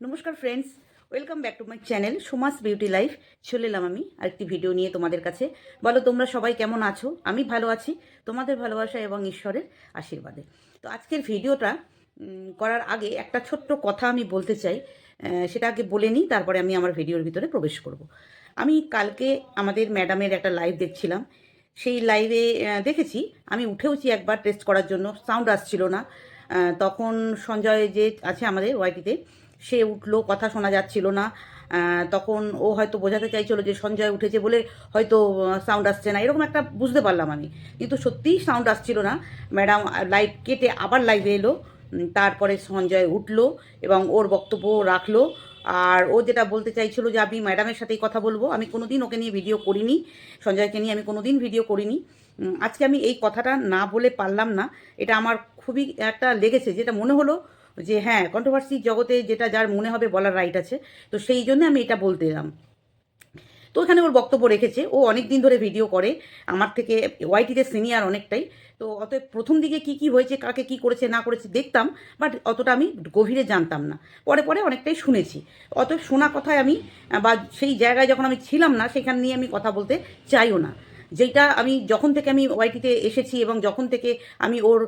নমস্কার friends welcome back to my channel Suma's beauty life চলে এলাম আমি আরেকটি ভিডিও নিয়ে তোমাদের কাছে। বলো, তোমরা সবাই কেমন আছো? আমি ভালো আছি, তোমাদের ভালোবাসা এবং ঈশ্বরের আশীর্বাদে। তো আজকের ভিডিওটা করার আগে একটা ছোট্ট কথা আমি বলতে চাই। সেটা আগে বলে নিই, তারপরে আমি আমার ভিডিওর ভিতরে প্রবেশ করব। আমি কালকে আমাদের ম্যাডামের একটা লাইভ দেখছিলাম। সেই লাইভে দেখেছি, আমি উঠেওছি একবার টেস্ট করার জন্য সাউন্ড আসছিল না। তখন সঞ্জয় যে আছে আমাদের ওয়াইটিতে সে উঠল, কথা শোনা যাচ্ছিল না। তখন ও হয়তো বোঝাতে চাইছিল যে সঞ্জয় উঠেছে বলে হয়তো সাউন্ড আসছে না। এরকম একটা বুঝতে পারলাম আমি। কিন্তু সত্যিই সাউন্ড আসছিল না। ম্যাডাম লাইভ কেটে আবার লাইভে এলো। তারপরে সঞ্জয় উঠল এবং ওর বক্তব্য রাখল। আর ও যেটা বলতে চাইছিল যে, আমি ম্যাডামের সাথেই কথা বলব। আমি কোনোদিন ওকে নিয়ে ভিডিও করিনি। সঞ্জয়কে নিয়ে আমি কোনো দিন ভিডিও করিনি আজকে আমি এই কথাটা না বলে পারলাম না। এটা আমার খুবই একটা লেগেছে, যেটা মনে হলো যে হ্যাঁ কন্ট্রোভার্সি জগতে যেটা যার মনে হবে বলার রাইট আছে। তো সেই জন্য আমি এটা বলতে এলাম। তো ওখানে ওর বক্তব্য রেখেছে। ও অনেক দিন ধরে ভিডিও করে। আমার থেকে ওয়াইটিতে সিনিয়র অনেকটাই। তো অতএব প্রথম দিকে কি কি হয়েছে, কাকে কি করেছে, না করেছে দেখতাম বাট অতটা আমি গভীরে জানতাম না। পরে পরে অনেকটাই শুনেছি। অতএব শোনা কথায় আমি, বা সেই জায়গায় যখন আমি ছিলাম না, সেখান নিয়ে আমি কথা বলতে চাইও না। যেটা আমি যখন থেকে আমি ওয়াইটিতে এসেছি এবং যখন থেকে আমি ওর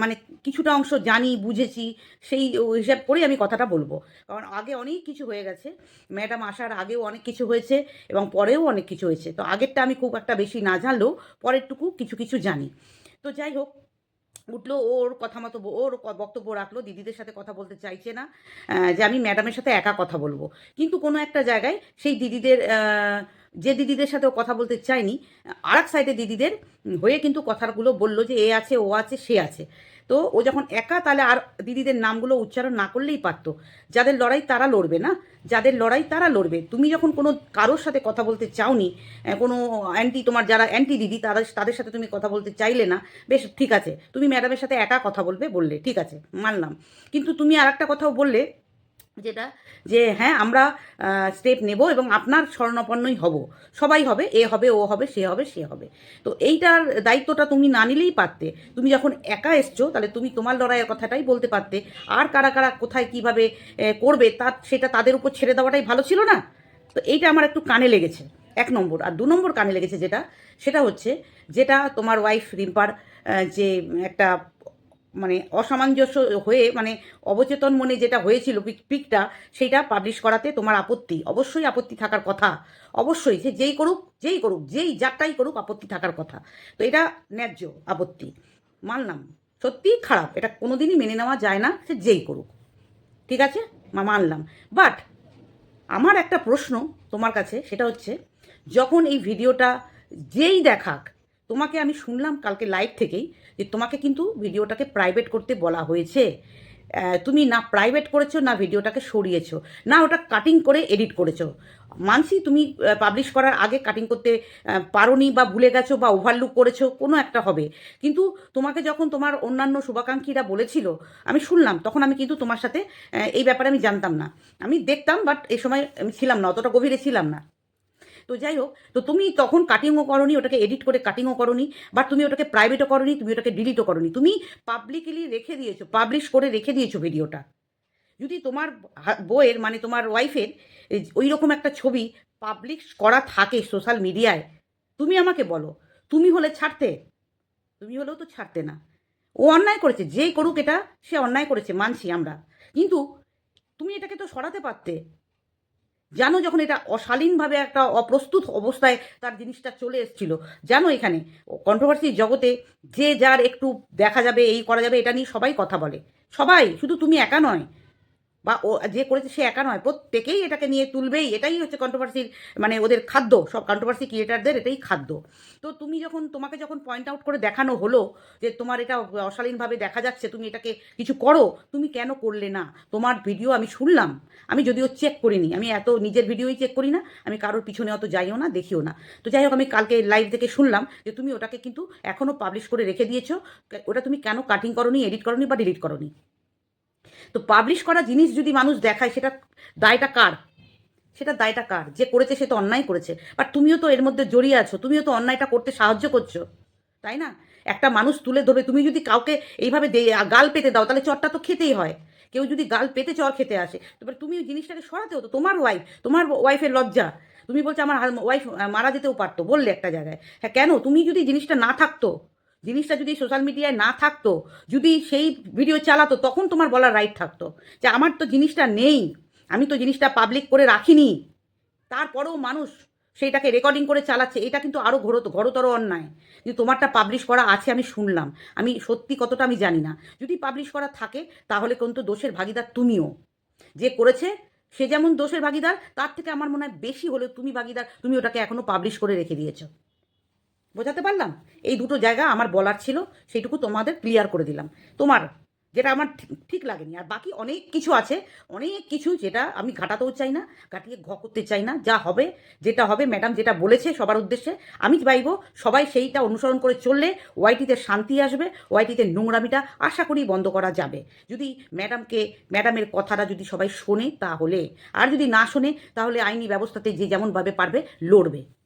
মানে কিছুটা অংশ জানি, বুঝেছি, সেই হিসাব করেই আমি কথাটা বলব। কারণ আগে অনেক কিছু হয়ে গেছে। ম্যাডাম আসার আগেও অনেক কিছু হয়েছে এবং পরেও অনেক কিছু হয়েছে। তো আগেরটা আমি খুব একটা বেশি না জানলেও পরেরটুকু কিছু কিছু জানি। তো যাই হোক, উঠল ওর কথা মতো, ওর বক্তব্য রাখল, দিদিদের সাথে কথা বলতে চাইছে না যে আমি ম্যাডামের সাথে একা কথা বলব। কিন্তু কোনো একটা জায়গায় সেই দিদিদের যে দিদিদের সাথে ও কথা বলতে চায়নি আর এক সাইডে দিদিদের হয়ে কিন্তু কথাগুলো বলল যে এ আছে, ও আছে, সে আছে। তো ও যখন একা, তাহলে আর দিদিদের নামগুলো উচ্চারণ না করলেই পারতো। যাদের লড়াই তারা লড়বে না। যাদের লড়াই তারা লড়বে। তুমি যখন কোনো কারোর সাথে কথা বলতে চাওনি কোনো অ্যান্টি তোমার যারা অ্যান্টি দিদি তাদের তাদের সাথে তুমি কথা বলতে চাইলে না, বেশ ঠিক আছে। তুমি ম্যাডামের সাথে একা কথা বলবে বললে, ঠিক আছে, মানলাম। কিন্তু তুমি আর একটা কথাও বললে যেটা যে হ্যাঁ আমরা স্টেপ নেব এবং আপনার স্বর্ণপন্নই হব। সবাই হবে, এ হবে, ও হবে, সে হবে সে হবে। তো এইটার দায়িত্বটা তুমি না নিলেই পারতে। তুমি যখন একা এসছো, তাহলে তুমি তোমার লড়াইয়ের কথাটাই বলতে পারতে। আর কারা কারা কোথায় কীভাবে করবে, তার, সেটা তাদের উপর ছেড়ে দেওয়াটাই ভালো ছিল না? তো এইটা আমার একটু কানে লেগেছে। এক নম্বর। আর দু নম্বর কানে লেগেছে যেটা, সেটা হচ্ছে, যেটা তোমার ওয়াইফ রিম্পার যে একটা মানে অসামঞ্জস্য হয়ে মানে অবচেতন মনে যেটা হয়েছিল পিক- পিকটা সেটা পাবলিশ করাতে তোমার আপত্তি। অবশ্যই আপত্তি থাকার কথা। অবশ্যই সে যেই করুক যেই করুক, যেই যারটাই করুক আপত্তি থাকার কথা। তো এটা ন্যায্য আপত্তি। মানলাম। সত্যিই খারাপ। এটা কোনোদিনই মেনে নেওয়া যায় না, সে যেই করুক। ঠিক আছে? মানলাম। বাট আমার একটা প্রশ্ন তোমার কাছে, সেটা হচ্ছে, যখন এই ভিডিওটা যেই দেখাক, তোমাকে আমি শুনলাম কালকে লাইভ থেকেই যে তোমাকে কিন্তু ভিডিওটাকে প্রাইভেট করতে বলা হয়েছে। তুমি না প্রাইভেট করেছ, না ভিডিওটাকে সরিয়েছো, না ওটা কাটিং করে এডিট করেছ। মানছি তুমি পাবলিশ করার আগে কাটিং করতে পারোনি বা ভুলে গেছো বা ওভারলুক করেছ, কোনো একটা হবে। কিন্তু তোমাকে যখন তোমার অন্যান্য শুভাকাঙ্ক্ষীরা বলেছিল, আমি শুনলাম, তখন আমি কিন্তু তোমার সাথে এই ব্যাপারে আমি জানতাম না। আমি দেখতাম বাট এই সময় আমি ছিলাম না, অতটা গভীরে ছিলাম না। তো যাই হোক, তো তুমি তখন কাটিংও করনি, ওটাকে এডিট করে কাটিংও করনি, বা তুমি ওটাকে প্রাইভেটও করনি, তুমি ওটাকে ডিলিটও করনি। তুমি পাবলিকলি রেখে দিয়েছ পাবলিশ করে রেখে দিয়েছ ভিডিওটা যদি তোমার বইয়ের মানে তোমার ওয়াইফের ওই রকম একটা ছবি পাবলিশ করা থাকে সোশ্যাল মিডিয়ায় তুমি আমাকে বলো, তুমি হলে ছাড়তে? তুমি হলেও তো ছাড়তে না। ও অন্যায় করেছে, যেই করুক এটা, সে অন্যায় করেছে, মানছি আমরা। কিন্তু তুমি এটাকে তো সরাতে পারতে। জানো যখন এটা অশালীনভাবে একটা অপ্রস্তুত অবস্থায় তার জিনিসটা চলে এসেছিল জানো এখানে কন্ট্রোভার্সি জগতে যে যার একটু দেখা যাবে, এই করা যাবে, এটা নিয়ে সবাই কথা বলে। সবাই, শুধু তুমি একা নয় বা ও যে করেছে সে একা নয়, প্রত্যেকেই এটাকে নিয়ে তুলবেই। এটাই হচ্ছে কন্ট্রোভার্সির মানে ওদের খাদ্য, সব কন্ট্রোভার্সি ক্রিয়েটারদের এটাই খাদ্য। তো তুমি যখন, তোমাকে যখন পয়েন্ট আউট করে দেখানো হলো যে তোমার এটা অশালীনভাবে দেখা যাচ্ছে, তুমি এটাকে কিছু করো, তুমি কেন করলে না? তোমার ভিডিও আমি শুনলাম। আমি যদিও চেক করিনি। আমি এত নিজের ভিডিওই চেক করি না। আমি কারোর পিছনে অত যাইও না, দেখিও না। তো যাই হোক, আমি কালকে লাইভ থেকে শুনলাম যে তুমি ওটাকে কিন্তু এখনও পাবলিশ করে রেখে দিয়েছ। ওটা তুমি কেন কাটিং করনি এডিট করনি বা ডিলিট করনি? তো পাবলিশ করা জিনিস যদি মানুষ দেখায়, সেটা দায়টা কার? সেটা দায়টা কার? যে করেছে সে তো অন্যায় করেছে। বাট তুমিও তো এর মধ্যে জড়িয়ে আছো, তুমিও তো অন্যায়টা করতে সাহায্য করছ, তাই না? একটা মানুষ তুলে ধরবে, তুমি যদি কাউকে এইভাবে গাল পেতে দাও, তাহলে চরটা তো খেতেই হয়। কেউ যদি গাল পেতে চর খেতে আসে তারপরে তুমি জিনিসটাকে সরাতে হতো তোমার ওয়াইফ তোমার ওয়াইফের লজ্জা। তুমি বলছো আমার ওয়াইফ মারা যেতেও পারতো, বললে একটা জায়গায়। হ্যাঁ কেন? তুমি যদি জিনিসটা না থাকতো জিনিসটা যদি সোশ্যাল মিডিয়ায় না থাকতো, যদি সেই ভিডিও চালাতো, তখন তোমার বলার রাইট থাকতো। যে আমার তো জিনিসটা নেই, আমি তো জিনিসটা পাবলিক করে রাখিনি। তারপরেও মানুষ সেইটাকে রেকর্ডিং করে চালাচ্ছে, এটা কিন্তু আরও ঘোর ঘোরতর অন্যায়। যে তোমারটা পাবলিশ করা আছে আমি শুনলাম। আমি সত্যি কতটা আমি জানি না। যদি পাবলিশ করা থাকে, তাহলে কিন্তু দোষের ভাগিদার তুমিও। যে করেছে, সে যেমন দোষের ভাগিদার, তার থেকে আমার মনে হয় বেশি হলেও তুমি ভাগিদার, তুমি ওটাকে এখনও পাবলিশ করে রেখে দিয়েছ। বোঝাতে পারলাম? এই দুটো জায়গা আমার বলার ছিল, সেইটুকু তোমাদের ক্লিয়ার করে দিলাম। তোমার, যেটা আমার ঠিক- লাগেনি। আর বাকি অনেক কিছু আছে, অনেক কিছু যেটা আমি ঘাটাতেও চাই না কাটিয়ে ঘ করতে চাই না, যা হবে, যেটা হবে ম্যাডাম যেটা বলেছে সবার উদ্দেশ্যে, আমি চাইব সবাই সেইটা অনুসরণ করে চললে ওয়াইটিতে শান্তি আসবে, ওয়াইটিতে নোংরামিটা আশা করি বন্ধ করা যাবে। যদি ম্যাডামকে ম্যাডামের কথাটা যদি সবাই শোনে তাহলে, আর যদি না শোনে তাহলে আইনি ব্যবস্থাতে যে যেমনভাবে পারবে লড়বে।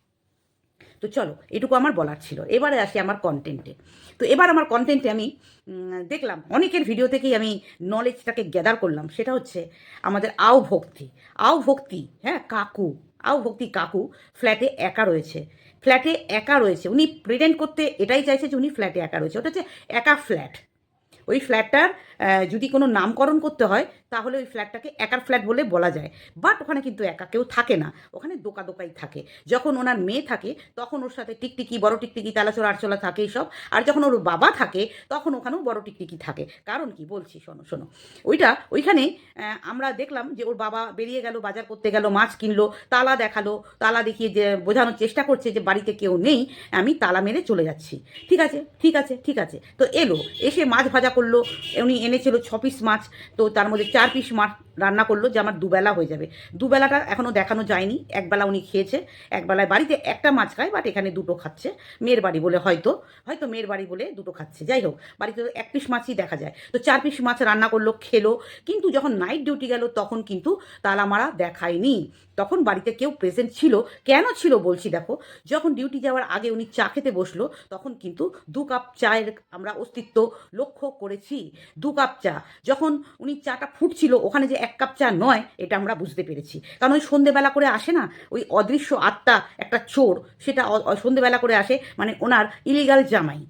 তো চলো, এটুকু আমার বলার ছিল। এবারে আসি আমার কন্টেন্টে তো এবার আমার কন্টেন্টে আমি দেখলাম, অনেকের ভিডিও থেকেই আমি নলেজটাকে গ্যাদার করলাম। সেটা হচ্ছে আমাদের আও ভক্তি। আও ভক্তি হ্যাঁ কাকু, আও ভক্তি কাকু ফ্ল্যাটে একা রয়েছে। ফ্ল্যাটে একা রয়েছে। উনি প্রেজেন্ট করতে এটাই চাইছে যে উনি ফ্ল্যাটে একা রয়েছে। ওটা হচ্ছে একা ফ্ল্যাট ওই ফ্ল্যাটটার যদি কোনো নামকরণ করতে হয় তাহলে ওই ফ্ল্যাটটাকে একার ফ্ল্যাট বলে বলা যায়। বাট ওখানে কিন্তু একা কেউ থাকে না। ওখানে দোকা দোকাই থাকে। যখন ওনার মেয়ে থাকে, তখন ওর সাথে টিকটিকি, বড় টিকটিকি, তালাচোরা আরচোলা থাকে সব আর যখন ওর বাবা থাকে, তখন ওখানেও বড় টিকটিকি থাকে। কারণ কি? বলছি, শোনো শোনো। ওইটা, ওইখানে আমরা দেখলাম যে ওর বাবা বেরিয়ে গেল, বাজার করতে গেল, মাছ কিনলো, তালা দেখাল, তালা দেখিয়ে যে, বোঝানোর চেষ্টা করছে যে বাড়িতে কেউ নেই, আমি তালা মেরে চলে যাচ্ছি। ঠিক আছে ঠিক আছে ঠিক আছে। তো এলো, এসে মাছ ভাজা করল, উনি এনেছিল ছ পিস মাছ, তো তার মধ্যে চার পিস মাছ রান্না করল যে আমার দুবেলা হয়ে যাবে। দুবেলাটা এখনও দেখানো যায়নি। একবেলা উনি খেয়েছে। একবেলায় বাড়িতে একটা মাছ খায় বাট এখানে দুটো খাচ্ছে। মেয়ের বাড়ি বলে হয়তো হয়তো মেয়ের বাড়ি বলে দুটো খাচ্ছে। যাই হোক, বাড়িতে এক পিস মাছই দেখা যায়। তো চার পিস মাছ রান্না করল, খেলো। কিন্তু যখন নাইট ডিউটি গেল, তখন কিন্তু তালা মারা দেখায়নি। তখন বাড়িতে কেউ প্রেজেন্ট ছিল? কেন ছিল বলছি দেখো। যখন ডিউটি যাওয়ার আগে উনি চা খেতে বসল, তখন কিন্তু দু কাপ চায়ের আমরা অস্তিত্ব লক্ষ্য করেছি। দু কাপ চা। যখন উনি চাটা ফুটছিল, ওখানে যে এক কাপ চা নয়, এটা আমরা বুঝতে পেরেছি। কারণ ওই সন্ধেবেলা করে আসে না, ওই অদৃশ্য আত্মা, একটা চোর, সেটা সন্ধেবেলা করে আসে মানে ওনার ইলিগাল জামাই।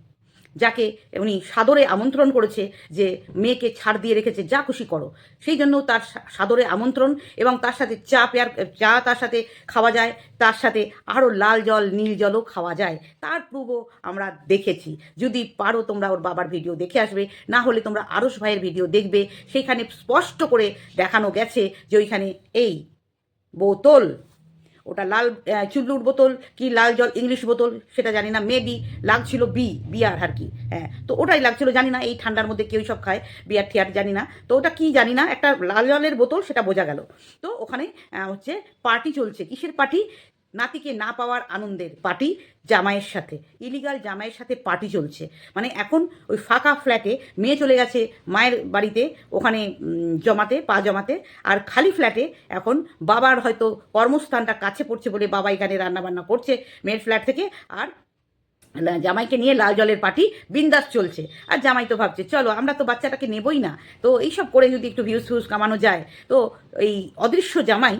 যাকে উনি সাদরে আমন্ত্রণ করেছে যে মেয়েকে ছাড় দিয়ে রেখেছে, যা খুশি করো। সেই জন্য তার সাদরে আমন্ত্রণ এবং তার সাথে চা পেয়ার, চা তার সাথে খাওয়া যায়, তার সাথে আরও লাল জল, নীল জলও খাওয়া যায়। তার প্রুভও আমরা দেখেছি। যদি পারো তোমরা ওর বাবার ভিডিও দেখে আসবে, না হলে তোমরা আরস ভাইয়ের ভিডিও দেখবে। সেখানে স্পষ্ট করে দেখানো গেছে যে ওইখানে এই বোতল ওটা লাল চুল্লুর বোতল কি লাল জল, ইংলিশ বোতল, সেটা জানি না মেবি লাগছিল বি বিয়ার আর কি হ্যাঁ তো ওটাই লাগছিল, জানি না, এই ঠান্ডার মধ্যে কেউ সব খায় বিয়ার থিয়ার জানি না, তো ওটা কি জানি না, একটা লাল জলের বোতল, সেটা বোঝা গেল, তো ওখানে হচ্ছে পার্টি চলছে, কিসের পার্টি? নাতিকে না পাওয়ার আনন্দের পার্টি জামাইয়ের সাথে। ইলিগাল জামাইয়ের সাথে পার্টি চলছে। মানে এখন ওই ফাঁকা ফ্ল্যাটে মেয়ে চলে গেছে মায়ের বাড়িতে, ওখানে জমাতে, পা জমাতে, আর খালি ফ্ল্যাটে এখন বাবার হয়তো কর্মস্থানটা কাছে পড়ছে বলে বাবা এখানে রান্নাবান্না করছে মেয়ের ফ্ল্যাট থেকে, আর জামাইকে নিয়ে লাল জলের পার্টি বিন্দাস চলছে। আর জামাই তো ভাবছে, চলো, আমরা তো বাচ্চাটাকে নেবই না। তো এইসব করে যদি একটু ভিউজ ফিউজ কামানো যায়, তো এই অদৃশ্য জামাই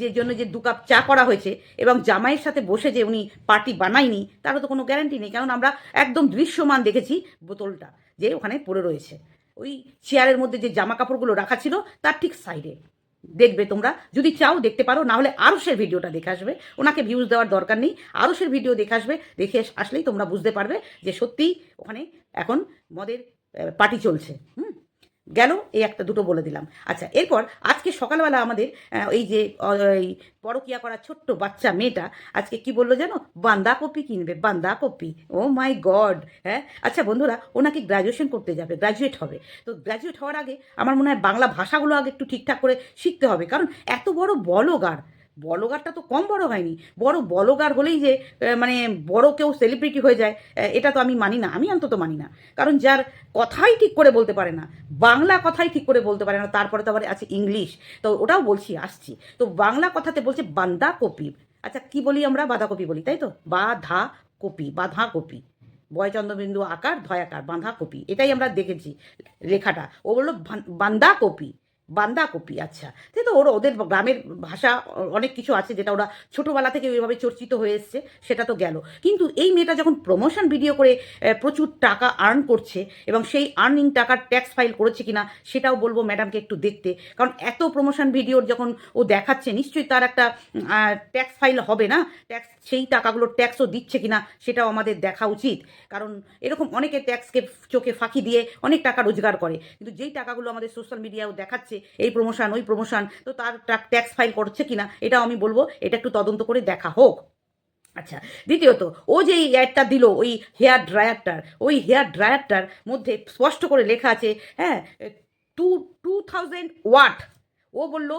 যে জন্য যে দু কাপ চা করা হয়েছে এবং জামাইয়ের সাথে বসে যে উনি পার্টি বানায়নি, তারও তো কোনো গ্যারান্টি নেই। কারণ আমরা একদম দৃশ্যমান দেখেছি বোতলটা যে ওখানে পড়ে রয়েছে। ওই চেয়ারের মধ্যে যে জামা কাপড়গুলো রাখা ছিল, তার ঠিক সাইডে দেখবে তোমরা। যদি চাও দেখতে পারো, না হলে আরসের ভিডিওটা দেখে আসবে। ওনাকে ভিউজ দেওয়ার দরকার নেই। আরসের ভিডিও দেখে আসবে। দেখে আসলেই তোমরা বুঝতে পারবে যে সত্যিই ওখানে এখন মদের পার্টি চলছে। হুম? গেল, এই একটা দুটো বলে দিলাম। আচ্ছা এরপর আজকে সকালবেলা আমাদের এই যে পরকিয়া করা ছোট্ট বাচ্চা মেয়েটা আজকে কি বলল জানো? বান্দাকপি কিনবে বান্দাকপি ও মাই গড হ্যাঁ? আচ্ছা বন্ধুরা, ওনাকে গ্র্যাজুয়েশন করতে যাবে গ্র্যাজুয়েট হবে। তো গ্র্যাজুয়েট হওয়ার আগে আমার মনে হয় বাংলা ভাষাগুলো আগে একটু ঠিকঠাক করে শিখতে হবে, কারণ এত বড় বলগার বলগারটা তো কম বড় হয়নি। বড় বলগার হলেই যে মানে বড় কেউ সেলিব্রিটি হয়ে যায় এটা তো আমি মানি না, আমি অন্তত মানি না। কারণ যার কথাই ঠিক করে বলতে পারে না, বাংলা কথাই ঠিক করে বলতে পারে না, তারপরে তো আবার আছে ইংলিশ। তো ওটাও বলছি, আসছি। তো বাংলা কথাতে বলছে বান্দা কপি আচ্ছা কি বলি আমরা? বাঁধাকপি বলি, তাই তো? বাধা কপি বাঁধা কপি বয়চন্দ্রবিন্দু আকার, ধয়াকার, বাঁধাকপি। এটাই আমরা দেখেছি লেখাটা। ও বলল, বান- বান্দাকপি বান্দাকপি আচ্ছা। সে তো ওর, ওদের গ্রামের ভাষা অনেক কিছু আছে যেটা ওরা ছোটোবেলা থেকে ওইভাবে চর্চিত হয়ে এসছে, সেটা তো গেল। কিন্তু এই মেয়েটা যখন প্রমোশন ভিডিও করে প্রচুর টাকা আর্ন করছে এবং সেই আর্নিং টাকার ট্যাক্স ফাইল করেছে কিনা, সেটাও বলব ম্যাডামকে একটু দেখতে। কারণ এত প্রমোশন ভিডিওর যখন ও দেখাচ্ছে, নিশ্চয়ই তার একটা ট্যাক্স ফাইল হবে না? ট্যাক্স সেই টাকাগুলো ট্যাক্সও দিচ্ছে কিনা, সেটাও আমাদের দেখা উচিত। কারণ এরকম অনেকে ট্যাক্সকে চোখে ফাঁকি দিয়ে অনেক টাকা রোজগার করে। কিন্তু যেই টাকাগুলো আমাদের সোশ্যাল মিডিয়াও দেখাচ্ছে এই প্রমোশন ওই প্রমোশন তো তার ট্যাক্স ফাইল করছে কিনা, এটাও আমি বলব, এটা একটু তদন্ত করে দেখা হোক। আচ্ছা দ্বিতীয়ত, ও যে অ্যাডটা দিল, ওই হেয়ার ড্রায়ারটার ওই হেয়ার ড্রায়ারটার মধ্যে স্পষ্ট করে লেখা আছে হ্যাঁ টু টু থাউজেন্ড ওয়াট, ও বলল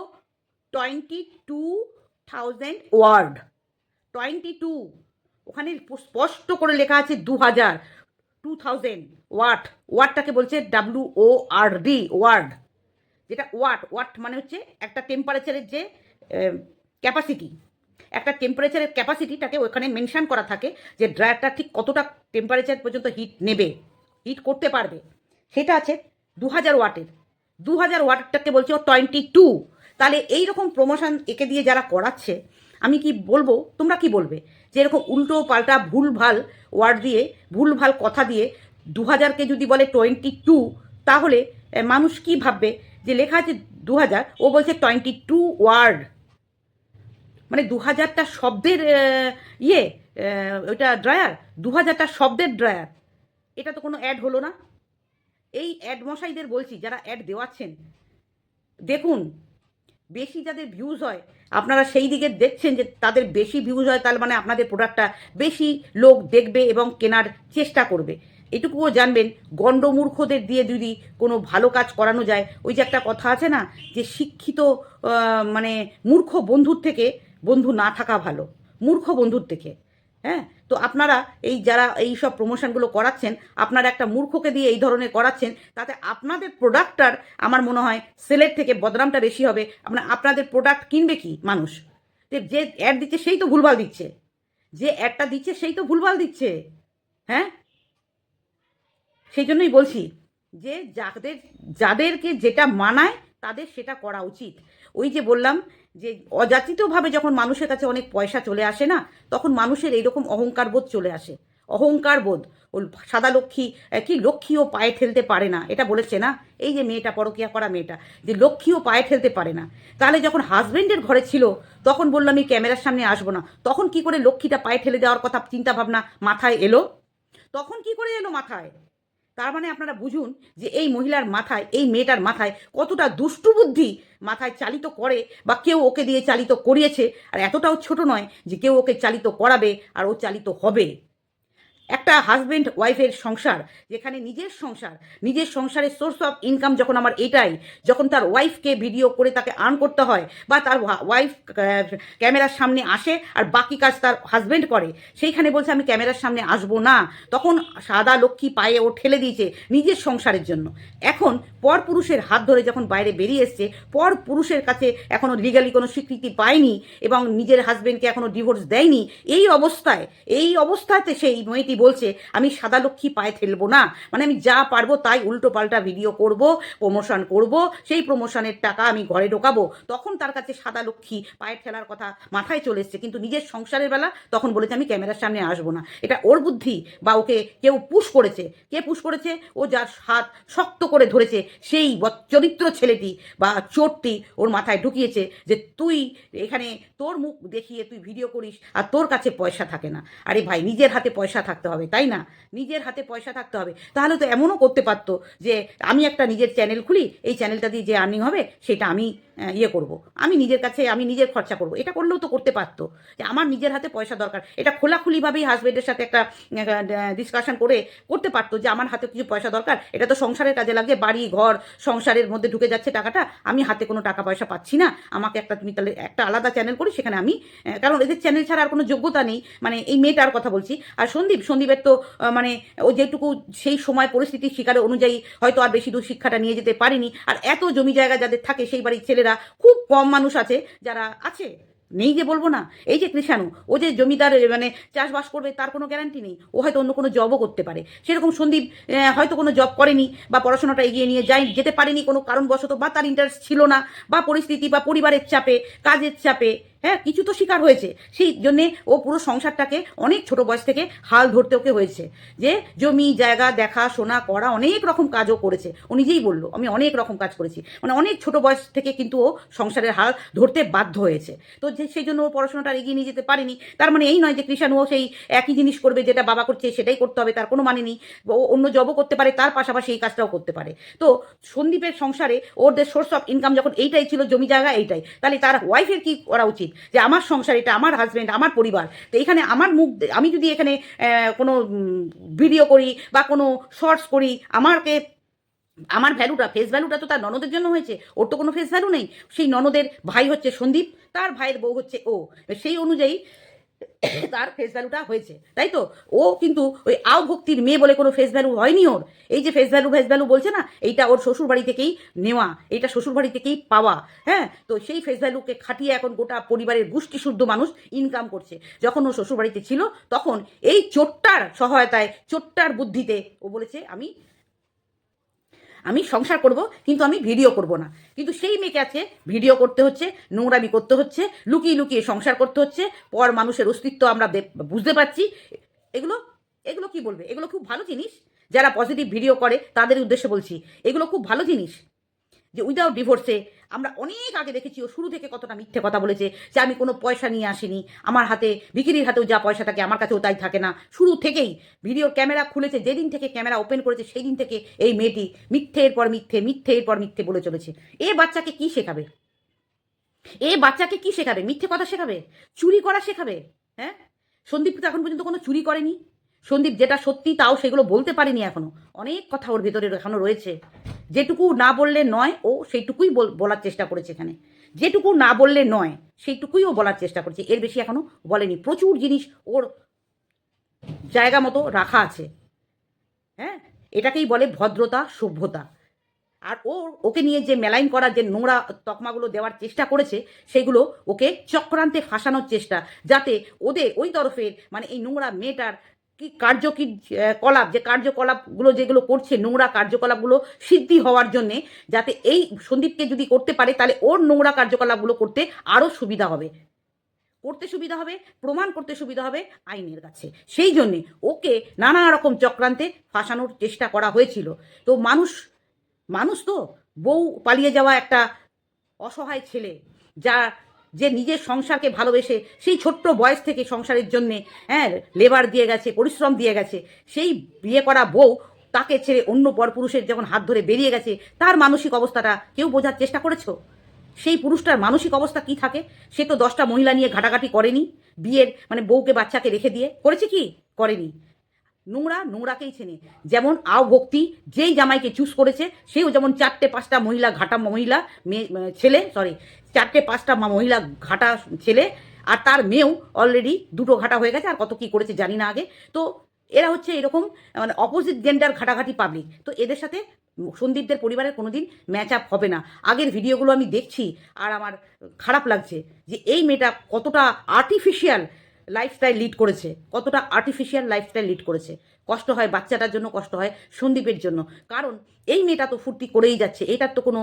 twenty two thousand word twenty two, ওখানে স্পষ্ট করে লেখা আছে দু হাজার, টু থাউজেন্ড ওয়াট, ওয়াটটাকে বলছে W O R D word যেটা ওয়াট ওয়াট মানে হচ্ছে একটা টেম্পারেচারের যে ক্যাপাসিটি একটা টেম্পারেচারের ক্যাপাসিটিটাকে ওখানে মেনশান করা থাকে যে ড্রায়ারটা ঠিক কতটা টেম্পারেচার পর্যন্ত হিট নেবে হিট করতে পারবে। সেটা আছে দু হাজার ওয়াটের। দু হাজার ওয়াটটাকে বলছে ও টোয়েন্টি টু তাহলে এই রকম প্রমোশন একে দিয়ে যারা করাচ্ছে, আমি কি বলব? তোমরা কি বলবে? যে এরকম উল্টো পাল্টা ভুল ভালো ওয়ার্ড দিয়ে ভুল ভালো কথা দিয়ে দু হাজারকে যদি বলে টোয়েন্টি টু তাহলে মানুষ কি ভাববে? যে লেখা আছে দু হাজার ও বলছে টোয়েন্টি টু ওয়ার্ড মানে দু হাজারটা শব্দের ইয়ে ওইটা ড্রায়ার দু হাজারটা শব্দের ড্রায়ার এটা তো কোনো অ্যাড হলো না। এই অ্যাড মশাইদের বলছি, যারা অ্যাড দেওয়াচ্ছেন, দেখুন, বেশি যাদের ভিউজ হয়, আপনারা সেই দিকে দেখছেন যে তাদের বেশি ভিউজ হয় তাহলে মানে আপনাদের প্রোডাক্টটা বেশি লোক দেখবে এবং কেনার চেষ্টা করবে। এটুকুও জানবেন, গণ্ডমূর্খদের দিয়ে যদি কোনো ভালো কাজ করানো যায়, ওই যে একটা কথা আছে না, যে শিক্ষিত মানে মূর্খ বন্ধুর থেকে বন্ধু না থাকা ভালো, মূর্খ বন্ধুর থেকে হ্যাঁ? তো আপনারা এই যারা এই সব প্রমোশনগুলো করাচ্ছেন, আপনারা একটা মূর্খকে দিয়ে এই ধরনের করাচ্ছেন, তাতে আপনাদের প্রোডাক্টটার আমার মনে হয় সেলের থেকে বদনামটা বেশি হবে। আপনার, আপনাদের প্রোডাক্ট কিনবে কি মানুষ? যে অ্যাড দিচ্ছে সেই তো ভুলভাল দিচ্ছে। যে অ্যাডটা দিচ্ছে সেই তো ভুলভাল দিচ্ছে। হ্যাঁ? সেই জন্যই বলছি যে যাদের, যাদেরকে যেটা মানায় তাদের সেটা করা উচিত। ওই যে বললাম যে অযাচিতভাবে যখন মানুষের কাছে অনেক পয়সা চলে আসে না, তখন মানুষের এইরকম অহংকার বোধ চলে আসে। অহংকার বোধ ও সাদা লক্ষ্মী কি লক্ষ্মীও পায়ে ঠেলতে পারে না, এটা বলেছে না? এই যে মেয়েটা, পরকিয়া করা মেয়েটা, যে লক্ষ্মীও পায়ে ঠেলতে পারে না। তাহলে যখন হাজবেন্ডের ঘরে ছিল, তখন বলল, আমি ক্যামেরার সামনে আসব না। তখন কি করে লক্ষ্মীটা পায়ে ঠেলে দেওয়ার কথা চিন্তা ভাবনা মাথায় এলো? তখন কি করে এলো মাথায়? তার মানে আপনারা বুঝুন যে এই মহিলার মাথায়, এই মেয়েটার মাথায় কতটা দুষ্টু বুদ্ধি মাথায় চালিত করে বা কেউ ওকে দিয়ে চালিত করিয়েছে। আর এতটাও ছোট নয় যে কেউ ওকে চালিত করাবে আর ও চালিত হবে। একটা হাজব্যান্ড ওয়াইফের সংসার, যেখানে নিজের সংসার, নিজের সংসারের সোর্স অফ ইনকাম যখন আমার এটাই, যখন তার ওয়াইফকে ভিডিও করে তাকে আর্ন করতে হয় বা তার ওয়াইফ ক্যামেরার সামনে আসে আর বাকি কাজ তার হাজব্যান্ড করে, সেইখানে বলছে আমি ক্যামেরার সামনে আসব না। তখন সাদা লক্ষ্মী পায়ে ও ঠেলে দিয়েছে নিজের সংসারের জন্য। এখন পর পুরুষের হাত ধরে যখন বাইরে বেরিয়ে এসছে, পর পুরুষের কাছে এখনও লিগালি কোনো স্বীকৃতি পায়নি এবং নিজের হাজব্যান্ডকে এখনও ডিভোর্স দেয়নি, এই অবস্থায়, এই অবস্থাতে সেই মেয়েটি বলছে, আমি সাদা লক্ষ্মী পায়ে ঠেলবো না। মানে আমি যা পারব তাই উল্টো পাল্টা ভিডিও করব প্রমোশন করব। সেই প্রমোশনের টাকা আমি ঘরে ঢোকাবো। তখন তার কাছে সাদা লক্ষ্মী পায়ে ঠেলার কথা মাথায় চলে এসছে। কিন্তু নিজের সংসারের বেলা তখন বলেছে, আমি ক্যামেরার সামনে আসব না। এটা ওর বুদ্ধি বা ওকে কেউ পুশ করেছে। কে পুশ করেছে? ও যার হাত শক্ত করে ধরেছে, সেই চরিত্র ছেলেটি বা চোরটি ওর মাথায় ঢুকিয়েছে যে, তুই এখানে তোর মুখ দেখিয়ে তুই ভিডিও করিস, আর তোর কাছে পয়সা থাকে না। আরে ভাই, নিজের হাতে পয়সা থাকতে হবে, তাই না? নিজের হাতে পয়সা থাকতে হবে। তাহলে তো এমনও করতে পারতো যে, আমি একটা নিজের চ্যানেল খুলি, এই চ্যানেলটা দিয়ে যে আর্নিং হবে, সেটা আমি ইয়ে করব। আমি নিজের কাছে, আমি নিজের খরচা করব। এটা করলেও তো করতে পারতো। যে আমার নিজের হাতে পয়সা দরকার। এটা খোলাখুলিভাবেই হাজবেন্ডের সাথে একটা ডিসকাশন করে করতে পারতো যে আমার হাতে কিছু পয়সা দরকার। এটা তো সংসারের কাজে লাগছে। বাড়ি, ঘর, সংসারের মধ্যে ঢুকে যাচ্ছে টাকাটা। আমি হাতে কোনো টাকা পয়সা পাচ্ছি না। আমাকে একটা, তুমি তাহলে একটা আলাদা চ্যানেল করি, সেখানে আমি কারণ এদের চ্যানেল ছাড়া আর কোনো যোগ্যতা নেই। মানে এই মেয়েটার কথা বলছি। আর সন্দীপ, সন্দীপের তো মানে ও যেটুকু সেই সময় পরিস্থিতির শিকারে অনুযায়ী হয়তো আর বেশি দূর শিক্ষাটা নিয়ে যেতে পারেনি। আর এত জমি জায়গা যাদের থাকে, সেই বাড়ির ছেলেরা খুব কম মানুষ আছে, যারা আছে, নেই যে বলব না। এই যে কৃষাণু, ও যে জমিদার মানে চাষবাস করবে, তার কোনো গ্যারান্টি নেই। ও হয়তো অন্য কোনো জবও করতে পারে। সেরকম সন্দীপ হয়তো কোনো জব করেনি বা পড়াশোনাটা এগিয়ে নিয়ে যাই, যেতে পারেনি কোনো কারণবশত বা তার ইন্টারেস্ট ছিল না বা পরিস্থিতি বা পরিবারের চাপে, কাজের চাপে। হ্যাঁ কিছু তো শিকার হয়েছে। সেই জন্যে ও পুরো সংসারটাকে অনেক ছোট বয়স থেকে হাল ধরতে ওকে হয়েছে। যে জমি, জায়গা, দেখা, শোনা, করা অনেক রকম কাজও করেছে। ও নিজেই বলল, আমি অনেক রকম কাজ করেছি। মানে অনেক ছোট বয়স থেকে কিন্তু ও সংসারের হাল ধরতে বাধ্য হয়েছে। তো যে সেই জন্য ও পড়াশোনাটা এগিয়ে নিয়ে যেতে পারেনি। তার মানে এই নয় যে কৃষাণু ও সেই একই জিনিস করবে, যেটা বাবা করছে সেটাই করতে হবে, তার কোনো মানে নেই। ও অন্য জবও করতে পারে, তার পাশাপাশি এই কাজটাও করতে পারে। তো সন্দীপের সংসারে ওদের সোর্স অফ ইনকাম যখন এইটাই ছিল, জমি, জায়গা এইটাই, তাহলে তার ওয়াইফের কি করা উচিত? যে আমার সংসার, এটা আমার হাজব্যান্ড আমার পরিবার। তো এখানে আমার মুখ আমি যদি এখানে কোনো ভিডিও করি বা কোনো শর্টস করি, আমাকে, আমার ভ্যালুটা ফেস ভ্যালুটা তো তার ননদের জন্য হয়েছে। ওর তো কোনো ফেস ভ্যালু নেই। সেই ননদের ভাই হচ্ছে সন্দীপ, তার ভাইয়ের বউ হচ্ছে ও। সেই অনুযায়ী তার ফেস ভ্যালুটা হয়েছে, তাই তো? ও কিন্তু ওই আও ভক্তির মেয়ে বলে কোনো ফেস ভ্যালু হয়নি ওর। এই যে ফেস ভ্যালু ফেস ভ্যালু বলছে না, এইটা ওর শ্বশুর বাড়ি থেকেই নেওয়া, এইটা শ্বশুর বাড়ি থেকেই পাওয়া হ্যাঁ? তো সেই ফেস ভ্যালুকে খাটিয়ে এখন গোটা পরিবারের গোষ্ঠী শুদ্ধ মানুষ ইনকাম করছে। যখন ও শ্বশুর বাড়িতে ছিল, তখন এই চোট্টার সহায়তায়, চোট্টার বুদ্ধিতে ও বলেছে, আমি আমি সংসার করব, কিন্তু আমি ভিডিও করব না। কিন্তু সেই মেয়েকে আছে ভিডিও করতে হচ্ছে, নোংরামি করতে হচ্ছে, লুকিয়ে লুকিয়ে সংসার করতে হচ্ছে, পর মানুষের অস্তিত্ব আমরা বুঝতে পারছি। এগুলো এগুলো কি বলবে? এগুলো খুব ভালো জিনিস। যারা পজিটিভ ভিডিও করে, তাদের উদ্দেশ্যে বলছি, এগুলো খুব ভালো জিনিস। যে উইদাউট ডিভোর্সে আমরা অনেক আগে দেখেছি, ও শুরু থেকে কতটা মিথ্যে কথা বলেছে যে আমি কোনো পয়সা নিয়ে আসিনি, আমার হাতে, বিক্রির হাতেও যা পয়সা থাকে, আমার কাছেও তাই থাকে না। শুরু থেকেই ভিডিও ক্যামেরা খুলেছে, যেদিন থেকে ক্যামেরা ওপেন করেছে সেই দিন থেকে এই মেয়েটি মিথ্যের পর মিথ্যে, মিথ্যের পর মিথ্যে বলে চলেছে। এ বাচ্চাকে কি শেখাবে? এ বাচ্চাকে কি শেখাবে? মিথ্যে কথা শেখাবে? চুরি করা শেখাবে? হ্যাঁ? সন্দীপ তো এখন পর্যন্ত কোনো চুরি করেনি। সন্দীপ, যেটা সত্যি তাও সেগুলো বলতে পারেনি এখনও। অনেক কথা ওর ভেতরে এখনও রয়েছে। যেটুকু না বললে নয়, ও সেইটুকুই বল- বলার চেষ্টা করেছে এখানে। যেটুকু না বললে নয়, সেইটুকুই ও বলার চেষ্টা করছে। এর বেশি এখনও বলেনি। প্রচুর জিনিস ওর জায়গা মতো রাখা আছে। হ্যাঁ? এটাকেই বলে ভদ্রতা, সভ্যতা। আর ও, ওকে নিয়ে যে মেলাইন করার যে নোংরা তকমাগুলো দেওয়ার চেষ্টা করেছে, সেগুলো ওকে চক্রান্তে ফাঁসানোর চেষ্টা, যাতে ওদের, ওই তরফের মানে এই নোংরা মেয়েটার কি কার্য কি কলাপ, যে কার্যকলাপগুলো যেগুলো করছে, নোংরা কার্যকলাপগুলো সিদ্ধি হওয়ার জন্যে, যাতে এই সন্দীপকে যদি করতে পারে, তাহলে ওর নোংরা কার্যকলাপগুলো করতে আরও সুবিধা হবে। করতে সুবিধা হবে, প্রমাণ করতে সুবিধা হবে আইনের কাছে। সেই জন্যে ওকে নানা রকম চক্রান্তে ফাঁসানোর চেষ্টা করা হয়েছিল। তো মানুষ মানুষ তো বউ পালিয়ে যাওয়া একটা অসহায় ছেলে যা যে নিজের সংসারকে ভালোবেসে সেই ছোট্ট বয়স থেকে সংসারের জন্যে হ্যাঁ লেবার দিয়ে গেছে, পরিশ্রম দিয়ে গেছে, সেই বিয়ে করা বউ তাকে ছেড়ে অন্য পরপুরুষের যখন হাত ধরে বেরিয়ে গেছে, তার মানসিক অবস্থাটা কেউ বোঝার চেষ্টা করেছ? সেই পুরুষটার মানসিক অবস্থা কি থাকে? সে তো দশটা মহিলা নিয়ে ঘাটাঘাটি করেনি, বিয়ের মানে বউকে বাচ্চাকে রেখে দিয়ে, করেছে কি? করেনি। নোংরা, নোংরাকেই চেনে। যেমন আও ভক্তি, যেই জামাইকে চুজ করেছে, সেও যেমন চারটে পাঁচটা মহিলা ঘাটা মহিলা মেয়ে ছেলে সরি চারটে পাঁচটা মহিলা ঘাটা ছেলে আর তার মেয়েও অলরেডি দুটো ঘাটা হয়ে গেছে, আর কত কি করেছে জানি না আগে। তো এরা হচ্ছে এরকম মানে অপোজিট জেন্ডার ঘাটাঘাটি পাবলিক তো এদের সাথে সন্দীপদের পরিবারের কোনোদিন ম্যাচ আপ হবে না। আগের ভিডিওগুলো আমি দেখছি, আর আমার খারাপ লাগছে যে এই মেয়েটা কতটা আর্টিফিশিয়াল লাইফস্টাইল লিড করেছে, কতটা আর্টিফিশিয়াল লাইফস্টাইল লিড করেছে। কষ্ট হয় বাচ্চাটার জন্য, কষ্ট হয় সন্দীপের জন্য। কারণ এই মেয়েটা তো ফুর্তি করেই যাচ্ছে, এটার তো কোনো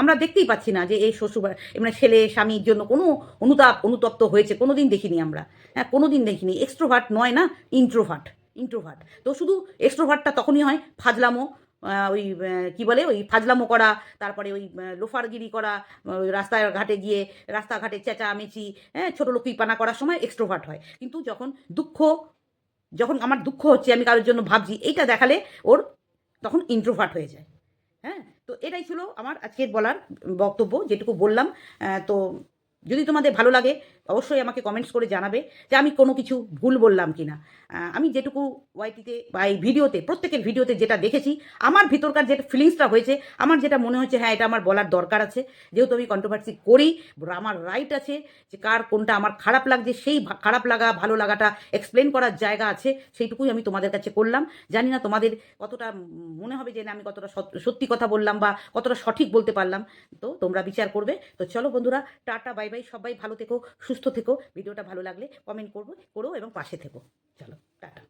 আমরা দেখতেই পাচ্ছি না যে এই শ্বশুর মানে ছেলে, স্বামীর জন্য কোনো অনুতাপ, অনুতপ্ত হয়েছে কোনো দিন দেখিনি আমরা। হ্যাঁ কোনো দিন দেখিনি। এক্সট্রোভার্ট নয় না ইন্ট্রোভার্ট ইন্ট্রোভার্ট তো শুধু এক্সট্রোভার্টটা তখনই হয়, ফাজলামো ওই কি বলে? ওই ফাজলামো করা, তারপরে ওই লোফারগিরি করা রাস্তায় ঘাটে গিয়ে রাস্তাঘাটে চেঁচামেচি হ্যাঁ ছোটো লোকই পানা করার সময় এক্সট্রোভার্ট হয়। কিন্তু যখন দুঃখ, যখন আমার দুঃখ হচ্ছে, আমি কারোর জন্য ভাবছি, এইটা দেখালে ওর তখন ইন্ট্রোভার্ট হয়ে যায়। হ্যাঁ তো এটাই ছিল আমার আজকের বলার বক্তব্য, যেটুকু বললাম। তো যদি তোমাদের ভালো লাগে অবশ্যই আমাকে কমেন্টস করে জানাবে যে আমি কোনো কিছু ভুল বললাম কি না আমি যেটুকু ওয়াইটিতে বা এই ভিডিওতে, প্রত্যেকের ভিডিওতে যেটা দেখেছি, আমার ভিতরকার যেটা ফিলিংসটা হয়েছে, আমার যেটা মনে হচ্ছে হ্যাঁ এটা আমার বলার দরকার আছে। যেহেতু আমি কন্ট্রোভার্সি করি, আমার রাইট আছে যে কার কোনটা আমার খারাপ লাগছে, সেই খারাপ লাগা, ভালো লাগাটা এক্সপ্লেন করার জায়গা আছে, সেইটুকুই আমি তোমাদের কাছে করলাম। জানি না তোমাদের কতটা মনে হবে যে না, আমি কতটা সত্যি কথা বললাম বা কতটা সঠিক বলতে পারলাম। তো তোমরা বিচার করবে। তো চলো বন্ধুরা, টাটা বাই বাই সবাই ভালো থেকো সুস্থ থেকো ভিডিওটা ভালো লাগলে কমেন্ট করব করো এবং পাশে থেকো। চলো টাটা।